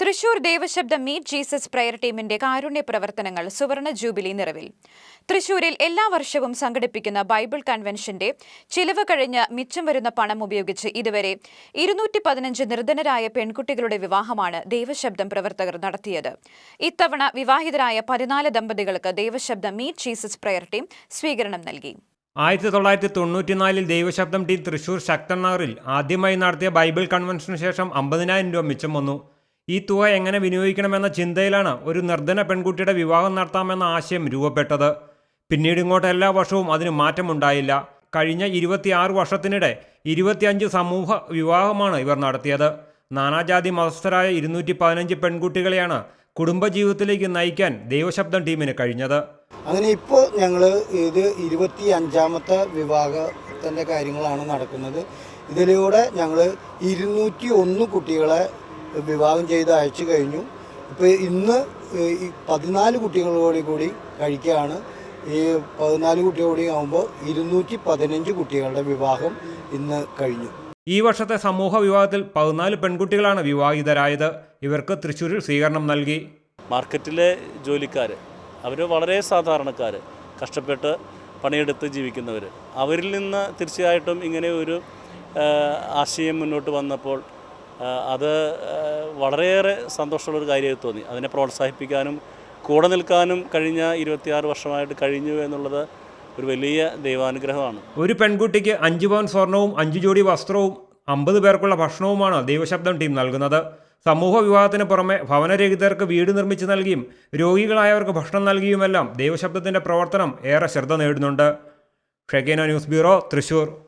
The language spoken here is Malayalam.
Thrissur Devashabda meet Jesus prayer ടീമിന്റെ കാരുണ്യ പ്രവർത്തനങ്ങൾ സുവർണ ജൂബിലി നിറവിൽ. തൃശൂരിൽ എല്ലാ വർഷവും സംഘടിപ്പിക്കുന്ന ബൈബിൾ കൺവെൻഷന്റെ ചിലവ് കഴിഞ്ഞ് മിച്ചം വരുന്ന പണം ഉപയോഗിച്ച് ഇതുവരെ ഇരുന്നൂറ്റി പതിനഞ്ച് നിർധനരായ പെൺകുട്ടികളുടെ വിവാഹമാണ് ദേവശബ്ദം പ്രവർത്തകർ നടത്തിയത്. ഇത്തവണ വിവാഹിതരായ പതിനാല് ദമ്പതികൾക്ക് Devashabda meet Jesus prayer team സ്വീകരണം നൽകി. ആയിരത്തി തൊള്ളായിരത്തി തൊണ്ണൂറ്റിനാലിൽ ദൈവശബ്ദം ടീം തൃശൂർ ശക്തൻ നഗറിൽ ആദ്യമായി നടത്തിയ ബൈബിൾ കൺവെൻഷന് ശേഷം അമ്പതിനായിരം രൂപ മിച്ചം വന്നു. ഈ തുക എങ്ങനെ വിനിയോഗിക്കണമെന്ന ചിന്തയിലാണ് ഒരു നിർധന പെൺകുട്ടിയുടെ വിവാഹം നടത്താമെന്ന ആശയം രൂപപ്പെട്ടത്. പിന്നീട് ഇങ്ങോട്ട് എല്ലാ വർഷവും അതിന് മാറ്റമുണ്ടായില്ല. കഴിഞ്ഞ ഇരുപത്തിയാറ് വർഷത്തിനിടെ ഇരുപത്തിയഞ്ച് സമൂഹ വിവാഹമാണ് ഇവർ നടത്തിയത്. നാനാജാതി മതസ്ഥരായ ഇരുന്നൂറ്റി പതിനഞ്ച് പെൺകുട്ടികളെയാണ് കുടുംബജീവിതത്തിലേക്ക് നയിക്കാൻ ദൈവശബ്ദം ടീമിന് കഴിഞ്ഞത്. അങ്ങനെ ഇപ്പോൾ ഞങ്ങൾ ഇത് ഇരുപത്തി അഞ്ചാമത്തെ വിവാഹത്തിന്റെ കാര്യങ്ങളാണ് നടക്കുന്നത്. ഇതിലൂടെ ഞങ്ങൾ ഇരുന്നൂറ്റി ഒന്ന് കുട്ടികളെ വിവാഹം ചെയ്ത് അയച്ചു കഴിഞ്ഞു. ഇപ്പോൾ ഇന്ന് ഈ പതിനാല് കുട്ടികളോട് കൂടി കഴിക്കുകയാണ് ഈ പതിനാല് കുട്ടികളോടി ആകുമ്പോൾ ഇരുന്നൂറ്റി പതിനഞ്ച് കുട്ടികളുടെ വിവാഹം ഇന്ന് കഴിഞ്ഞു. ഈ വർഷത്തെ സമൂഹ വിവാഹത്തിൽ പതിനാല് പെൺകുട്ടികളാണ് വിവാഹിതരായത്. ഇവർക്ക് തൃശ്ശൂരിൽ സ്വീകരണം നൽകി. മാർക്കറ്റിലെ ജോലിക്കാർ അവർ വളരെ സാധാരണക്കാർ കഷ്ടപ്പെട്ട് പണിയെടുത്ത് ജീവിക്കുന്നവർ അവരിൽ നിന്ന് തീർച്ചയായിട്ടും ഇങ്ങനെ ഒരു ആശയം മുന്നോട്ട് വന്നപ്പോൾ അത് വളരെയേറെ സന്തോഷമുള്ളൊരു കാര്യമായി തോന്നി. അതിനെ പ്രോത്സാഹിപ്പിക്കാനും കൂടെ നിൽക്കാനും കഴിഞ്ഞ ഇരുപത്തിയാറ് വർഷമായിട്ട് കഴിഞ്ഞു എന്നുള്ളത് ഒരു വലിയ ദൈവാനുഗ്രഹമാണ്. ഒരു പെൺകുട്ടിക്ക് അഞ്ച് പവൻ സ്വർണവും അഞ്ച് ജോഡി വസ്ത്രവും അമ്പത് പേർക്കുള്ള ഭക്ഷണവുമാണ് ദൈവശബ്ദം ടീം നൽകുന്നത്. സമൂഹ വിവാഹത്തിന് പുറമെ ഭവനരഹിതർക്ക് വീട് നിർമ്മിച്ചു നൽകിയും രോഗികളായവർക്ക് ഭക്ഷണം നൽകിയുമെല്ലാം ദൈവശബ്ദത്തിന്റെ പ്രവർത്തനം ഏറെ ശ്രദ്ധ നേടുന്നുണ്ട്. Shekinah news bureau Thrissur.